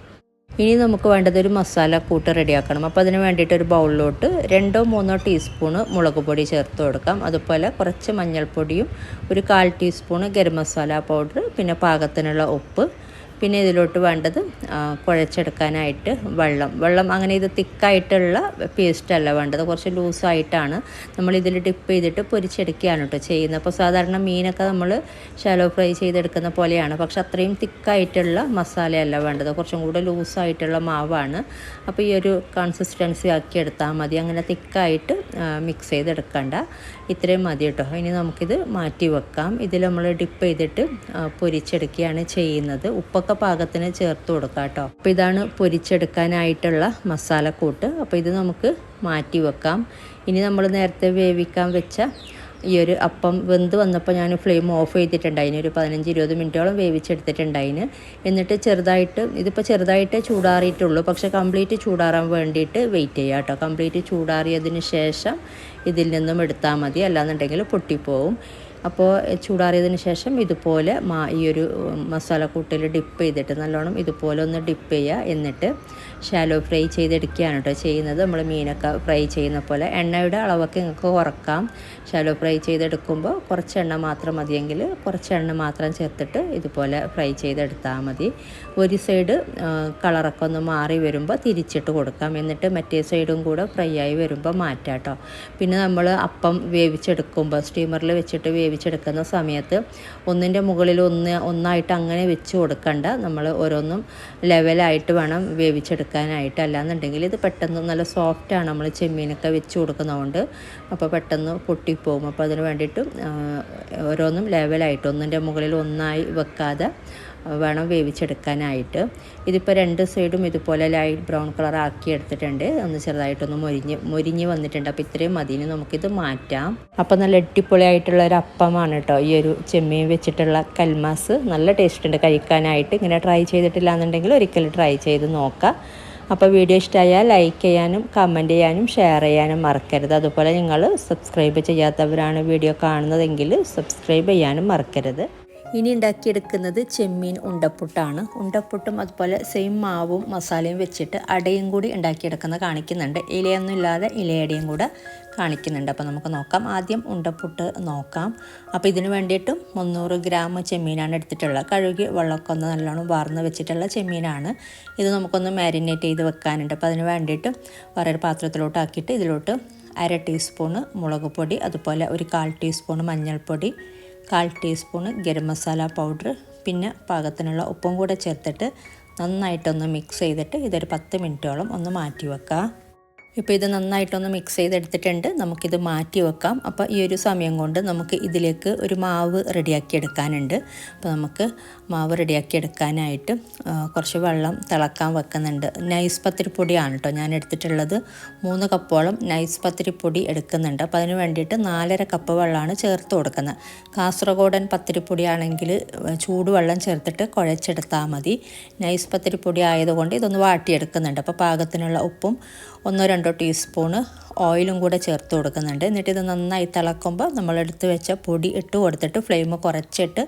A: ഇനി നമുക്ക് വേണ്ടത് ഒരു മസാല കൂട്ട് റെഡിയാക്കണം. അപ്പോൾ അതിന് വേണ്ടിയിട്ട് ഒരു ബൗളിലോട്ട് രണ്ടോ മൂന്നോ ടീസ്പൂണ് മുളക് പൊടി ചേർത്ത് കൊടുക്കാം. അതുപോലെ കുറച്ച് മഞ്ഞൾപ്പൊടിയും ഒരു കാൽ ടീസ്പൂണ് ഗരം മസാല പൗഡർ പിന്നെ പാകത്തിനുള്ള ഉപ്പ് പിന്നെ ഇതിലോട്ട് വേണ്ടത് കുഴച്ചെടുക്കാനായിട്ട് വെള്ളം. വെള്ളം അങ്ങനെ ഇത് തിക്കായിട്ടുള്ള പേസ്റ്റല്ല വേണ്ടത്. കുറച്ച് ലൂസായിട്ടാണ് നമ്മൾ ഇതിൽ ഡിപ്പ് ചെയ്തിട്ട് പൊരിച്ചെടുക്കുകയാണ് കേട്ടോ ചെയ്യുന്നത്. അപ്പോൾ സാധാരണ മീനൊക്കെ നമ്മൾ ഷാലോ ഫ്രൈ ചെയ്തെടുക്കുന്ന പോലെയാണ്. പക്ഷെ അത്രയും തിക്കായിട്ടുള്ള മസാലയല്ല വേണ്ടത്. കുറച്ചും കൂടെ ലൂസായിട്ടുള്ള മാവാണ്. അപ്പോൾ ഈ ഒരു കൺസിസ്റ്റൻസി ആക്കി എടുത്താൽ മതി. അങ്ങനെ തിക്കായിട്ട് മിക്സ് ചെയ്തെടുക്കണ്ട. ഇത്രയും മതി കേട്ടോ. ഇനി നമുക്കിത് മാറ്റി വെക്കാം. ഇതിൽ നമ്മൾ ഡിപ്പ് ചെയ്തിട്ട് പൊരിച്ചെടുക്കുകയാണ് ചെയ്യുന്നത്. ഉപ്പൊക്കെ പാകത്തിന് ചേർത്ത് കൊടുക്കാം കേട്ടോ. അപ്പോൾ ഇതാണ് പൊരിച്ചെടുക്കാനായിട്ടുള്ള മസാലക്കൂട്ട്. അപ്പോൾ ഇത് നമുക്ക് മാറ്റി വെക്കാം. ഇനി നമ്മൾ നേരത്തെ വേവിക്കാൻ വെച്ച ഈ ഒരു അപ്പം വെന്ത് വന്നപ്പോൾ ഞാൻ ഫ്ലെയിം ഓഫ് ചെയ്തിട്ടുണ്ടായിന്. ഒരു പതിനഞ്ച് ഇരുപത് മിനിറ്റോളം വേവിച്ചെടുത്തിട്ടുണ്ടായിന്. എന്നിട്ട് ചെറുതായിട്ട് ഇതിപ്പോൾ ചെറുതായിട്ടേ ചൂടാറിയിട്ടുള്ളൂ. പക്ഷേ കംപ്ലീറ്റ് ചൂടാറാൻ വേണ്ടിയിട്ട് വെയിറ്റ് ചെയ്യുക കേട്ടോ കംപ്ലീറ്റ് ചൂടാറിയതിന് ശേഷം ഇതിൽ നിന്നും എടുത്താൽ മതി. അല്ലാന്നുണ്ടെങ്കിൽ പൊട്ടിപ്പോവും. അപ്പോൾ ചൂടാറിയതിന് ശേഷം ഇതുപോലെ മാ ഈ ഒരു മസാലക്കൂട്ടിൽ ഡിപ്പ് ചെയ്തിട്ട് നല്ലോണം ഇതുപോലെ ഒന്ന് ഡിപ്പ് ചെയ്യുക എന്നിട്ട് ഷാലോ ഫ്രൈ ചെയ്തെടുക്കുകയാണ് കേട്ടോ ചെയ്യുന്നത്. നമ്മൾ മീനൊക്കെ ഫ്രൈ ചെയ്യുന്ന പോലെ എണ്ണയുടെ അളവൊക്കെ നിങ്ങൾക്ക് കുറക്കാം. ഷാലോ ഫ്രൈ ചെയ്തെടുക്കുമ്പോൾ കുറച്ച് എണ്ണ മാത്രം മതിയെങ്കിൽ കുറച്ച് എണ്ണ മാത്രം ചേർത്തിട്ട് ഇതുപോലെ ഫ്രൈ ചെയ്തെടുത്താൽ മതി. ഒരു സൈഡ് കളറൊക്കെ ഒന്ന് മാറി വരുമ്പോൾ തിരിച്ചിട്ട് കൊടുക്കാം. എന്നിട്ട് മറ്റേ സൈഡും കൂടെ ഫ്രൈ ആയി വരുമ്പോൾ മാറ്റാം കേട്ടോ. പിന്നെ നമ്മൾ അപ്പം വേവിച്ചെടുക്കുമ്പോൾ സ്റ്റീമറിൽ വെച്ചിട്ട് വേവിച്ചെടുക്കുന്ന സമയത്ത് ഒന്നിന്റെ മുകളിൽ ഒന്ന് ഒന്നായിട്ട് അങ്ങനെ വെച്ച് കൊടുക്കണ്ട. നമ്മൾ ഓരോന്നും ലെവലായിട്ട് വേണം വേവിച്ചെടുക്കാനായിട്ട് അല്ലാന്നുണ്ടെങ്കിൽ ഇത് പെട്ടെന്ന് നല്ല സോഫ്റ്റാണ് നമ്മൾ ചെമ്മീനൊക്കെ വെച്ച് കൊടുക്കുന്നതുകൊണ്ട് അപ്പോൾ പെട്ടെന്ന് പൊട്ടിപ്പോകും അപ്പോൾ അതിന് വേണ്ടിയിട്ട് ഓരോന്നും ലെവലായിട്ട് ഒന്നിന്റെ മുകളിൽ ഒന്നായി വെക്കാതെ വേണം വേവിച്ചെടുക്കാനായിട്ട്. ഇതിപ്പോൾ രണ്ട് സൈഡും ഇതുപോലെ ലൈറ്റ് ബ്രൗൺ കളർ ആക്കി എടുത്തിട്ടുണ്ട്. ഒന്ന് ചെറുതായിട്ടൊന്ന് മൊരിഞ്ഞ് മൊരിഞ്ഞ് വന്നിട്ടുണ്ട്. അപ്പോൾ ഇത്രയും മതി. ഇനി നമുക്കിത് മാറ്റാം. അപ്പോൾ നല്ല അടിപൊളിയായിട്ടുള്ള ഒരു അപ്പമാണ് കേട്ടോ ഈ ഒരു ചെമ്മീൻ വെച്ചിട്ടുള്ള കൽമാസ്. നല്ല ടേസ്റ്റ് ഉണ്ട് കഴിക്കാനായിട്ട്. ഇങ്ങനെ ട്രൈ ചെയ്തിട്ടില്ല എന്നുണ്ടെങ്കിൽ ഒരിക്കലും ട്രൈ ചെയ്ത് നോക്കാം. അപ്പോൾ വീഡിയോ ഇഷ്ടമായാൽ ലൈക്ക് ചെയ്യാനും കമന്റ് ചെയ്യാനും ഷെയർ ചെയ്യാനും മറക്കരുത്. അതുപോലെ നിങ്ങൾ സബ്സ്ക്രൈബ് ചെയ്യാത്തവരാണ് വീഡിയോ കാണുന്നതെങ്കിൽ സബ്സ്ക്രൈബ് ചെയ്യാനും മറക്കരുത്. ഇനി ഉണ്ടാക്കിയെടുക്കുന്നത് ചെമ്മീൻ ഉണ്ടപ്പുട്ടാണ്. ഉണ്ടപ്പുട്ടും അതുപോലെ സെയിം മാവും മസാലയും വെച്ചിട്ട് അടയും കൂടി ഉണ്ടാക്കിയെടുക്കുന്നത് കാണിക്കുന്നുണ്ട്. ഇലയൊന്നും ഇല്ലാതെ ഇലയടയും കൂടെ കാണിക്കുന്നുണ്ട്. അപ്പോൾ നമുക്ക് നോക്കാം. ആദ്യം ഉണ്ടപ്പുട്ട് നോക്കാം. അപ്പോൾ ഇതിന് വേണ്ടിയിട്ടും മുന്നൂറ് ഗ്രാം ചെമ്മീനാണ് എടുത്തിട്ടുള്ളത്. കഴുകി വെള്ളമൊക്കെ ഒന്ന് നല്ലോണം വാർന്ന് വെച്ചിട്ടുള്ള ചെമ്മീനാണ്. ഇത് നമുക്കൊന്ന് മാരിനേറ്റ് ചെയ്ത് വെക്കാനുണ്ട്. അപ്പോൾ അതിന് വേണ്ടിയിട്ട് വേറൊരു പാത്രത്തിലോട്ട് ആക്കിയിട്ട് ഇതിലോട്ട് അര ടീസ്പൂണ് മുളക് പൊടി അതുപോലെ ഒരു കാൽ ടീസ്പൂണ് മഞ്ഞൾപ്പൊടി കാൽ ടീസ്പൂണ് ഗരം മസാല പൗഡർ പിന്നെ പാകത്തിനുള്ള ഉപ്പും കൂടെ ചേർത്തിട്ട് നന്നായിട്ടൊന്ന് മിക്സ് ചെയ്തിട്ട് ഇതൊരു പത്ത് മിനിറ്റോളം ഒന്ന് മാറ്റി വെക്കാം. ഇപ്പോൾ ഇത് നന്നായിട്ടൊന്ന് മിക്സ് ചെയ്തെടുത്തിട്ടുണ്ട്. നമുക്കിത് മാറ്റി വെക്കാം. അപ്പോൾ ഈ ഒരു സമയം കൊണ്ട് നമുക്ക് ഇതിലേക്ക് ഒരു മാവ് റെഡിയാക്കി എടുക്കാനുണ്ട്. അപ്പോൾ നമുക്ക് മാവ് റെഡിയാക്കി എടുക്കാനായിട്ട് കുറച്ച് വെള്ളം തിളക്കാൻ വെക്കുന്നുണ്ട്. നൈസ് പത്തിരിപ്പൊടിയാണ് കേട്ടോ ഞാൻ എടുത്തിട്ടുള്ളത്. മൂന്ന് കപ്പോളം നൈസ് പത്തിരിപ്പൊടി എടുക്കുന്നുണ്ട്. അപ്പോൾ അതിന് വേണ്ടിയിട്ട് നാലര കപ്പ് വെള്ളമാണ് ചേർത്ത് കൊടുക്കുന്നത്. കാസർഗോഡൻ പത്തിരിപ്പൊടിയാണെങ്കിൽ ചൂടുവെള്ളം ചേർത്തിട്ട് കുഴച്ചെടുത്താൽ മതി. നൈസ് പത്തിരിപ്പൊടി ആയതുകൊണ്ട് ഇതൊന്ന് വാട്ടിയെടുക്കുന്നുണ്ട്. അപ്പോൾ പാകത്തിനുള്ള ഉപ്പും ഒന്നോ രണ്ടോ ടീസ്പൂണ് ഓയിലും കൂടെ ചേർത്ത് കൊടുക്കുന്നുണ്ട്. എന്നിട്ട് ഇത് നന്നായി തിളക്കുമ്പോൾ നമ്മൾ എടുത്ത് വെച്ച പൊടി ഇട്ട് കൊടുത്തിട്ട് ഫ്ലെയിം കുറച്ചിട്ട്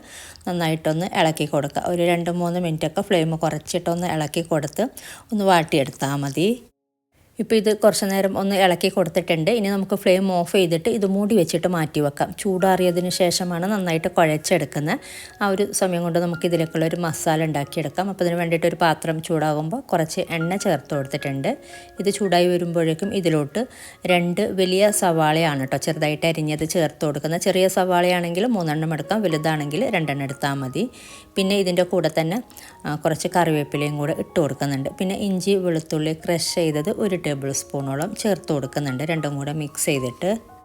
A: നന്നായിട്ടൊന്ന് ഇളക്കി കൊടുക്കുക. ഒരു രണ്ട് മൂന്ന് മിനിറ്റൊക്കെ ഫ്ലെയിം കുറച്ചിട്ടൊന്ന് ഇളക്കി കൊടുത്ത് ഒന്ന് വാട്ടിയെടുത്താൽ മതി. ഇപ്പോൾ ഇത് കുറച്ച് നേരം ഒന്ന് ഇളക്കി കൊടുത്തിട്ടുണ്ട്. ഇനി നമുക്ക് ഫ്ലെയിം ഓഫ് ചെയ്തിട്ട് ഇത് മൂടി വെച്ചിട്ട് മാറ്റി വെക്കാം. ചൂടാറിയതിന് ശേഷമാണ് നന്നായിട്ട് കുഴച്ചെടുക്കുന്നത്. ആ ഒരു സമയം കൊണ്ട് നമുക്ക് ഇതിലേക്കുള്ള ഒരു മസാല ഉണ്ടാക്കിയെടുക്കാം. അപ്പോൾ അതിന് വേണ്ടിയിട്ട് ഒരു പാത്രം ചൂടാകുമ്പോൾ കുറച്ച് എണ്ണ ചേർത്ത് കൊടുത്തിട്ടുണ്ട്. ഇത് ചൂടായി വരുമ്പോഴേക്കും ഇതിലോട്ട് രണ്ട് വലിയ സവാളയാണ് കേട്ടോ ചെറുതായിട്ട് അരിഞ്ഞത് ചേർത്ത് കൊടുക്കുന്നത്. ചെറിയ സവാളയാണെങ്കിൽ മൂന്നെണ്ണം എടുക്കാം. വലുതാണെങ്കിൽ രണ്ടെണ്ണം എടുത്താൽ മതി. പിന്നെ ഇതിന്റെ കൂടെ തന്നെ കുറച്ച് കറിവേപ്പിലയും കൂടെ ഇട്ട് കൊടുക്കുന്നുണ്ട്. പിന്നെ ഇഞ്ചി വെളുത്തുള്ളി ക്രഷ് ചെയ്തത് ഒരു ടേബിൾ സ്പൂണോളം ചേർത്ത് കൊടുക്കുന്നുണ്ട്. രണ്ടും കൂടെ മിക്സ് ചെയ്തിട്ട്.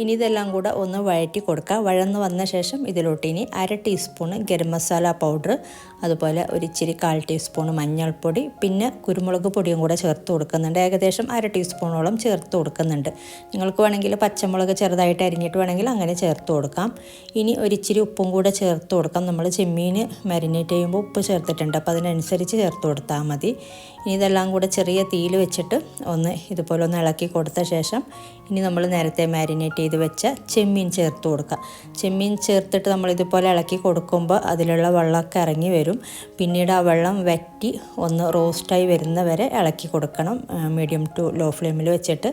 A: ഇനി ഇതെല്ലാം കൂടെ ഒന്ന് വഴറ്റി കൊടുക്കുക വഴന്ന് വന്ന ശേഷം ഇതിലോട്ട് ഇനി അര ടീസ്പൂണ് ഗരം മസാല പൗഡർ അതുപോലെ ഒരു ഇച്ചിരി കാൽ ടീസ്പൂൺ മഞ്ഞൾപ്പൊടി പിന്നെ കുരുമുളക് പൊടിയും കൂടെ ചേർത്ത് കൊടുക്കുന്നുണ്ട്. ഏകദേശം അര ടീസ്പൂണോളം ചേർത്ത് കൊടുക്കുന്നുണ്ട്. നിങ്ങൾക്ക് വേണമെങ്കിൽ പച്ചമുളക് ചെറുതായിട്ട് അരിഞ്ഞിട്ട് വേണമെങ്കിൽ അങ്ങനെ ചേർത്ത് കൊടുക്കാം. ഇനി ഒരു ഇച്ചിരി ഉപ്പും കൂടെ ചേർത്ത് കൊടുക്കാം. നമ്മൾ ചെമ്മീൻ മരിനേറ്റ് ചെയ്യുമ്പോൾ ഉപ്പ് ചേർത്തിട്ടുണ്ട്. അപ്പോൾ അതിനനുസരിച്ച് ചേർത്ത് കൊടുത്താൽ മതി. ഇനി ഇതെല്ലാം കൂടെ ചെറിയ തീയിൽ വെച്ചിട്ട് ഒന്ന് ഇതുപോലെ ഒന്ന് ഇളക്കി കൊടുത്ത ശേഷം ഇനി നമ്മൾ നേരത്തെ മാരിനേറ്റ് ചെയ്ത് വെച്ച ചെമ്മീൻ ചേർത്ത് കൊടുക്കുക. ചെമ്മീൻ ചേർത്തിട്ട് നമ്മൾ ഇതുപോലെ ഇളക്കി കൊടുക്കുമ്പോൾ അതിലുള്ള വെള്ളമൊക്കെ ഇറങ്ങി വരും. പിന്നീട് ആ വെള്ളം വറ്റി ഒന്ന് റോസ്റ്റായി വരുന്ന വരെ ഇളക്കി കൊടുക്കണം. മീഡിയം ടു ലോ ഫ്ലെയിമിൽ വെച്ചിട്ട്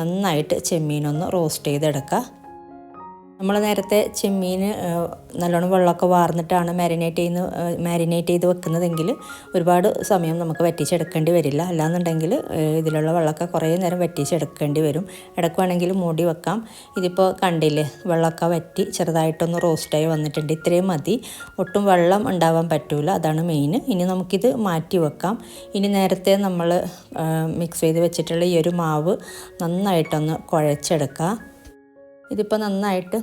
A: നന്നായിട്ട് ചെമ്മീനൊന്ന് റോസ്റ്റ് ചെയ്തെടുക്കുക. നമ്മൾ നേരത്തെ ചെമ്മീൻ നല്ലോണം വെള്ളമൊക്കെ വാർന്നിട്ടാണ് മാരിനേറ്റ് ചെയ്യുന്ന മാരിനേറ്റ് ചെയ്ത് വെക്കുന്നതെങ്കിൽ ഒരുപാട് സമയം നമുക്ക് വറ്റിച്ചെടുക്കേണ്ടി വരില്ല. അല്ലാന്നുണ്ടെങ്കിൽ ഇതിലുള്ള വെള്ളമൊക്കെ കുറേ നേരം വറ്റിച്ചെടുക്കേണ്ടി വരും. ഇടയ്ക്കുവാണെങ്കിൽ മൂടി വെക്കാം. ഇതിപ്പോൾ കണ്ടില്ലേ വെള്ളമൊക്കെ വറ്റി ചെറുതായിട്ടൊന്ന് റോസ്റ്റായി വന്നിട്ടുണ്ട്. ഇത്രയും മതി. ഒട്ടും വെള്ളം ഉണ്ടാവാൻ പറ്റൂല. അതാണ് മെയിൻ ഇനി നമുക്കിത് മാറ്റി വെക്കാം. ഇനി നേരത്തെ നമ്മൾ മിക്സ് ചെയ്ത് വെച്ചിട്ടുള്ള ഈ ഒരു മാവ് നന്നായിട്ടൊന്ന് കുഴച്ചെടുക്കാം. ഇതിപ്പോൾ നന്നായിട്ട്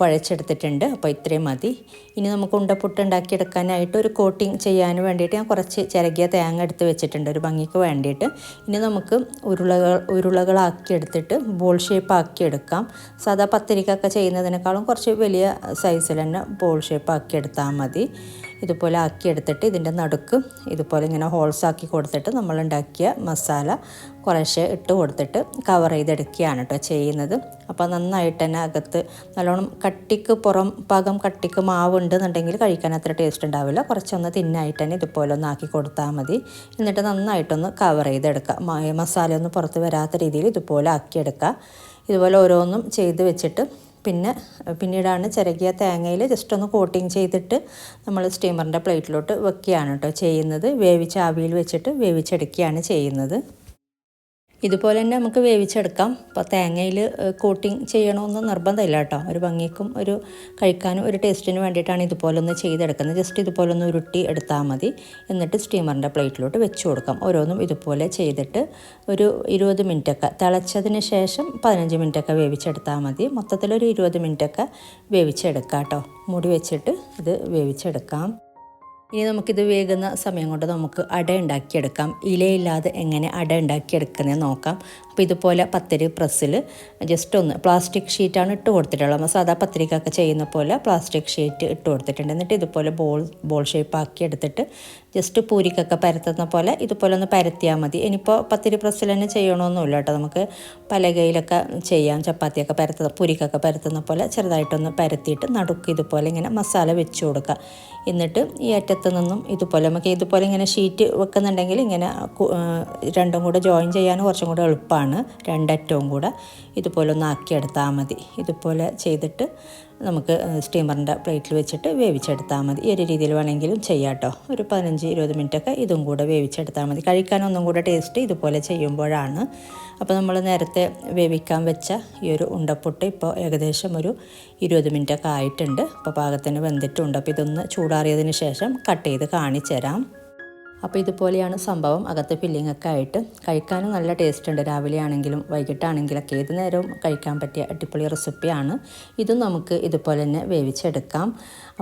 A: കുഴച്ചെടുത്തിട്ടുണ്ട്. അപ്പോൾ ഇത്രയും മതി. ഇനി നമുക്ക് ഉണ്ടപ്പുട്ട് ഉണ്ടാക്കിയെടുക്കാനായിട്ട് ഒരു കോട്ടിങ് ചെയ്യാൻ വേണ്ടിയിട്ട് ഞാൻ കുറച്ച് ചിരകിയ തേങ്ങ എടുത്ത് വെച്ചിട്ടുണ്ട്. ഒരു ഭംഗിക്ക് വേണ്ടിയിട്ട്. ഇനി നമുക്ക് ഉരുളകൾ ഉരുളകളാക്കി എടുത്തിട്ട് ബോൾ ഷേപ്പ് ആക്കി എടുക്കാം സാധാ പത്തിരിക്കൊക്കെ ചെയ്യുന്നതിനേക്കാളും കുറച്ച് വലിയ സൈസിൽ തന്നെ ബോൾ ഷേപ്പ് ആക്കി എടുത്താൽ മതി. ഇതുപോലെ ആക്കിയെടുത്തിട്ട് ഇതിന്റെ നടുക്ക് ഇതുപോലെ ഇങ്ങനെ ഹോൾസ് ആക്കി കൊടുത്തിട്ട് നമ്മൾ ഉണ്ടാക്കിയ മസാല കുറേശ്ശെ ഇട്ട് കൊടുത്തിട്ട് കവർ ചെയ്തെടുക്കുകയാണ് കേട്ടോ ചെയ്യുന്നത്. അപ്പോൾ നന്നായിട്ട് തന്നെ അകത്ത് നല്ലോണം കട്ടിക്ക് പുറം പാകം കട്ടിക്ക് മാവ് ഉണ്ടെന്നുണ്ടെങ്കിൽ കഴിക്കാൻ അത്ര ടേസ്റ്റ് ഉണ്ടാവില്ല. കുറച്ചൊന്ന് തിന്നായിട്ട് തന്നെ ഇതുപോലെ ഒന്ന് ആക്കി കൊടുത്താൽ മതി. എന്നിട്ട് നന്നായിട്ടൊന്ന് കവർ ചെയ്തെടുക്കുക. മസാല ഒന്ന് പുറത്ത് വരാത്ത രീതിയിൽ ഇതുപോലെ ആക്കിയെടുക്കുക. ഇതുപോലെ ഓരോന്നും ചെയ്ത് വെച്ചിട്ട് പിന്നെ പിന്നീടാണ് ചിരകിയ തേങ്ങയിൽ ജസ്റ്റ് ഒന്ന് കോട്ടിങ് ചെയ്തിട്ട് നമ്മൾ സ്റ്റീമറിന്റെ പ്ലേറ്റിലോട്ട് വെക്കുകയാണ് കേട്ടോ ചെയ്യുന്നത്. വേവിച്ച ആവിയിൽ വെച്ചിട്ട് വേവിച്ചെടുക്കുകയാണ് ചെയ്യുന്നത്. ഇതുപോലെ തന്നെ നമുക്ക് വേവിച്ചെടുക്കാം. അപ്പോൾ തേങ്ങയിൽ കോട്ടിങ് ചെയ്യണമെന്ന് നിർബന്ധമില്ല കേട്ടോ. ഒരു ഭംഗിക്കും ഒരു കഴിക്കാനും ഒരു ടേസ്റ്റിന് വേണ്ടിയിട്ടാണ് ഇതുപോലെ ഒന്ന് ചെയ്തെടുക്കുന്നത്. ജസ്റ്റ് ഇതുപോലെ ഒന്ന് ഉരുട്ടി എടുത്താൽ മതി. എന്നിട്ട് സ്റ്റീമറിന്റെ പ്ലേറ്റിലോട്ട് വെച്ച് കൊടുക്കാം. ഓരോന്നും ഇതുപോലെ ചെയ്തിട്ട് ഒരു ഇരുപത് മിനിറ്റൊക്കെ തിളച്ചതിന് ശേഷം പതിനഞ്ച് മിനിറ്റൊക്കെ വേവിച്ചെടുത്താൽ മതി. മൊത്തത്തിലൊരു ഇരുപത് മിനിറ്റൊക്കെ വേവിച്ചെടുക്കാം കേട്ടോ. മൂടി വെച്ചിട്ട് ഇത് വേവിച്ചെടുക്കാം. ഇനി നമുക്കിത് വേകുന്ന സമയം കൊണ്ട് നമുക്ക് അട ഉണ്ടാക്കിയെടുക്കാം ഇലയില്ലാതെ എങ്ങനെ അട ഉണ്ടാക്കിയെടുക്കുന്നത് നോക്കാം. അപ്പോൾ ഇതുപോലെ പത്തിരി പ്രസ്സിൽ ജസ്റ്റ് ഒന്ന് പ്ലാസ്റ്റിക് ഷീറ്റാണ് ഇട്ട് കൊടുത്തിട്ടുള്ളത്. നമ്മൾ സാധാ പത്തിരിക്കൊക്കെ ചെയ്യുന്ന പോലെ പ്ലാസ്റ്റിക് ഷീറ്റ് ഇട്ട് കൊടുത്തിട്ടുണ്ട്. എന്നിട്ട് ഇതുപോലെ ബോൾ ബോൾ ഷേപ്പ് ആക്കി എടുത്തിട്ട് ജസ്റ്റ് പൂരിക്കൊക്കെ പരത്തുന്ന പോലെ ഇതുപോലെ ഒന്ന് പരത്തിയാൽ മതി. ഇനിയിപ്പോൾ പത്തിരി പ്രസ്സിൽ തന്നെ ചെയ്യണമെന്നില്ല കേട്ടോ. നമുക്ക് പലകയിലൊക്കെ ചെയ്യാം. ചപ്പാത്തിയൊക്കെ പരത്തുന്ന പൂരിക്കൊക്കെ പരത്തുന്ന പോലെ ചെറുതായിട്ടൊന്ന് പരത്തിയിട്ട് നടുക്ക് ഇതുപോലെ ഇങ്ങനെ മസാല വെച്ച് കൊടുക്കുക. എന്നിട്ട് ഈ അറ്റത്ത് നിന്നും ഇതുപോലെ നമുക്ക് ഇതുപോലെ ഇങ്ങനെ ഷീറ്റ് വെക്കുന്നുണ്ടെങ്കിൽ ഇങ്ങനെ രണ്ടും കൂടെ ജോയിൻ ചെയ്യാൻ കുറച്ചും കൂടെ എളുപ്പമാണ്. രണ്ടറ്റവും കൂടെ. ഇതുപോലെ ഒന്ന് ആക്കിയെടുത്താൽ മതി. ഇതുപോലെ ചെയ്തിട്ട് നമുക്ക് സ്റ്റീമറിന്റെ പ്ലേറ്റിൽ വെച്ചിട്ട് വേവിച്ചെടുത്താൽ മതി. ഈ ഒരു രീതിയിൽ വേണമെങ്കിലും ചെയ്യാം കേട്ടോ ഒരു പതിനഞ്ച് ഇരുപത് മിനിറ്റൊക്കെ ഇതും കൂടെ വേവിച്ചെടുത്താൽ മതി. കഴിക്കാൻ ഒന്നും കൂടെ ടേസ്റ്റ് ഇതുപോലെ ചെയ്യുമ്പോഴാണ്. അപ്പോൾ നമ്മൾ നേരത്തെ വേവിക്കാൻ വെച്ച ഈ ഒരു ഉണ്ടപ്പൊട്ട് ഇപ്പോൾ ഏകദേശം ഒരു ഇരുപത് മിനിറ്റൊക്കെ ആയിട്ടുണ്ട്. അപ്പോൾ പാകത്തിന് വെന്തിട്ടുണ്ട്. അപ്പോൾ ഇതൊന്ന് ചൂടാറിയതിന് ശേഷം കട്ട് ചെയ്ത് കാണിച്ചു തരാം. അപ്പോൾ ഇതുപോലെയാണ് സംഭവം. അകത്തെ ഫില്ലിംഗ് ഒക്കെ ആയിട്ട് കഴിക്കാനും നല്ല ടേസ്റ്റ് ഉണ്ട്. രാവിലെ ആണെങ്കിലും വൈകിട്ടാണെങ്കിലൊക്കെ ഏത് നേരവും കഴിക്കാൻ പറ്റിയ അടിപൊളി റെസിപ്പിയാണ് ഇതും നമുക്ക് ഇതുപോലെ തന്നെ വേവിച്ചെടുക്കാം.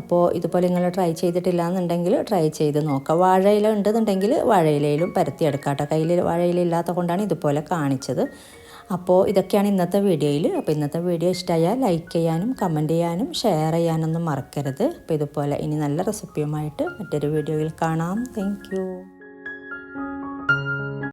A: അപ്പോൾ ഇതുപോലെ നിങ്ങൾ ട്രൈ ചെയ്തിട്ടില്ല എന്നുണ്ടെങ്കിൽ ട്രൈ ചെയ്ത് നോക്കാം. വാഴയില ഉണ്ടെന്നുണ്ടെങ്കിൽ വാഴയിലയിലും പരത്തിയെടുക്കാം കേട്ടോ. കയ്യിൽ വാഴയില ഇല്ലാത്ത കൊണ്ടാണ് ഇതുപോലെ കാണിച്ചത്. അപ്പോൾ ഇതൊക്കെയാണ് ഇന്നത്തെ വീഡിയോയിൽ അപ്പോൾ ഇന്നത്തെ വീഡിയോ ഇഷ്ടമായാൽ ലൈക്ക് ചെയ്യാനും കമന്റ് ചെയ്യാനും ഷെയർ ചെയ്യാനൊന്നും മറക്കരുത്. അപ്പോൾ ഇതുപോലെ ഇനി നല്ല റെസിപ്പിയുമായിട്ട് മറ്റൊരു വീഡിയോയിൽ കാണാം. താങ്ക്